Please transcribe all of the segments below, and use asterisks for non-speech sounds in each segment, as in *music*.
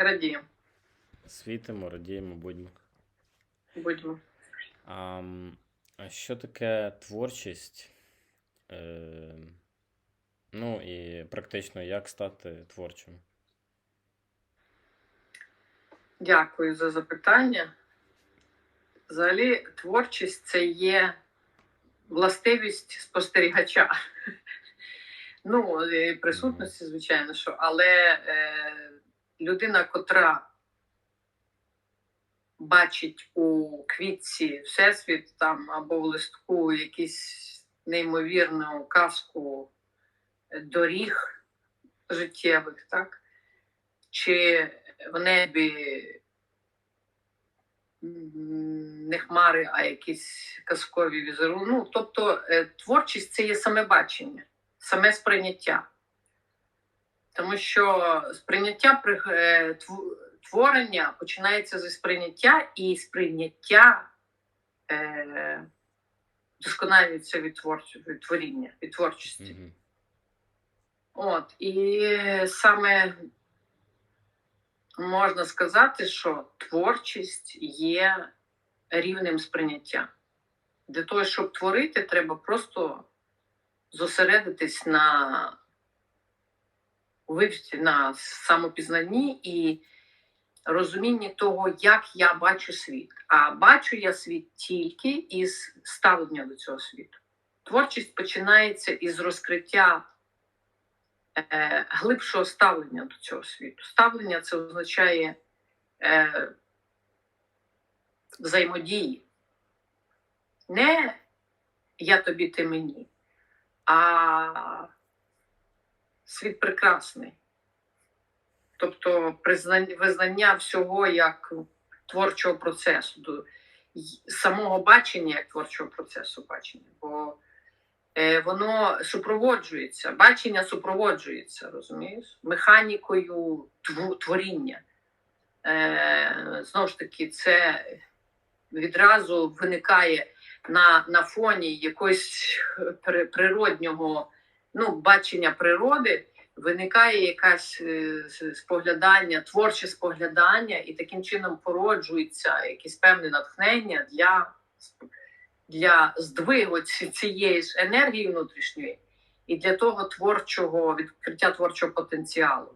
Радіємо. Світимо, радіємо, будьмо. Будьмо. А, а що таке творчість? Е, ну і практично як стати творчим? Дякую за запитання. Взагалі, творчість це є властивість спостерігача. *laughs* Ну, присутності, звичайно, що, але е, людина, котра бачить у квітці Всесвіт там або в листку якусь неймовірну казку доріг життєвих, так? Чи в небі не хмари, а якісь казкові візерунки. Ну, тобто е, творчість це є саме бачення, саме сприйняття. Тому що сприйняття при- е, тв- творення починається зі сприйняття, і сприйняття е, досконалюється від, творч- від творіння, від творчості. Угу. От, і саме можна сказати, що творчість є рівнем сприйняття. Для того, щоб творити, треба просто зосередитись на вивченні, на самопізнанні і розумінні того, як я бачу світ. А бачу я світ тільки із ставлення до цього світу. Творчість починається із розкриття е, глибшого ставлення до цього світу. Ставлення це означає е, взаємодії. Не я тобі, ти мені, а світ прекрасний. Тобто признання, визнання всього як творчого процесу, до- самого бачення як творчого процесу бачення. Бо е, воно супроводжується, бачення супроводжується, розумієш, механікою творіння. Е, знову ж таки, це відразу виникає на, на фоні якогось природнього ну, бачення природи, виникає якесь е, споглядання, творче споглядання, і таким чином породжується якесь певне натхнення для для здвигу цієї ж енергії внутрішньої і для того творчого відкриття творчого потенціалу.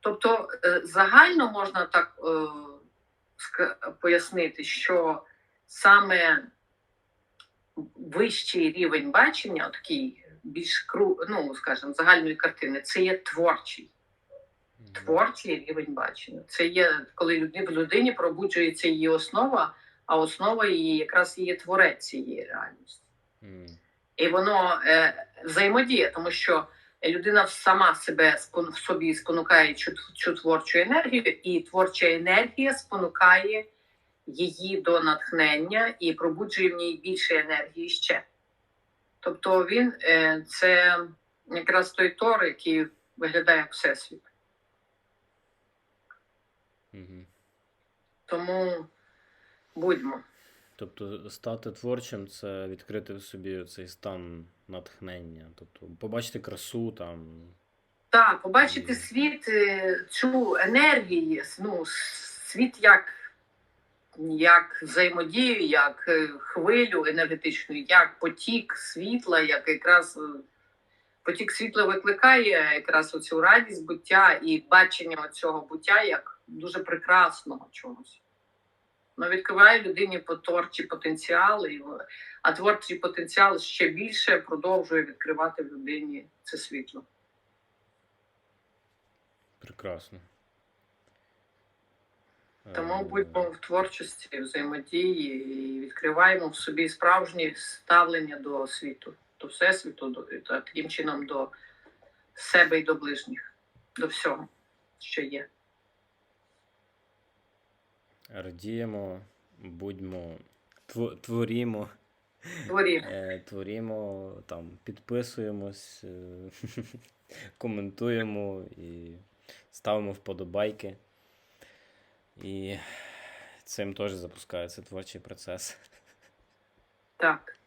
Тобто е, загально можна так е, пояснити, що саме вищий рівень бачення, такий більш кру, ну скажімо, загальної картини, це є творчий творчий рівень бачення. Це є коли в людині пробуджується її основа, а основа її якраз є творець цієї реальності. І воно е, взаємодіє, тому що людина сама себе в собі спонукає цю, цю творчу енергію, і творча енергія спонукає її до натхнення і пробуджує в ній більше енергії ще. Тобто він е, це якраз той тор, який виглядає як всесвіт. Мгм. Тому будьмо. Тобто стати творчим це відкрити в собі цей стан натхнення. Тобто побачити красу там. Так, побачити світ, е, цю енергію, ну, світ як, як взаємодію, як е, хвилю енергетичну, як потік світла, як якраз е, потік світла викликає якраз оцю радість буття і бачення цього буття як дуже прекрасного чогось. Ну, відкриває людині творчі потенціали, а творчий потенціал ще більше продовжує відкривати в людині це світло. Прекрасно. Тому Е, будьмо в творчості, взаємодії і відкриваємо в собі справжнє ставлення до світу, до всесвіту, до та таким чином до себе і до ближніх, до всього, що є. Радіємо, будьмо, тво- творімо, е, творімо, там, підписуємось, е, *laughs* коментуємо і ставимо вподобайки. І цим теж запускається творчий процес. Так.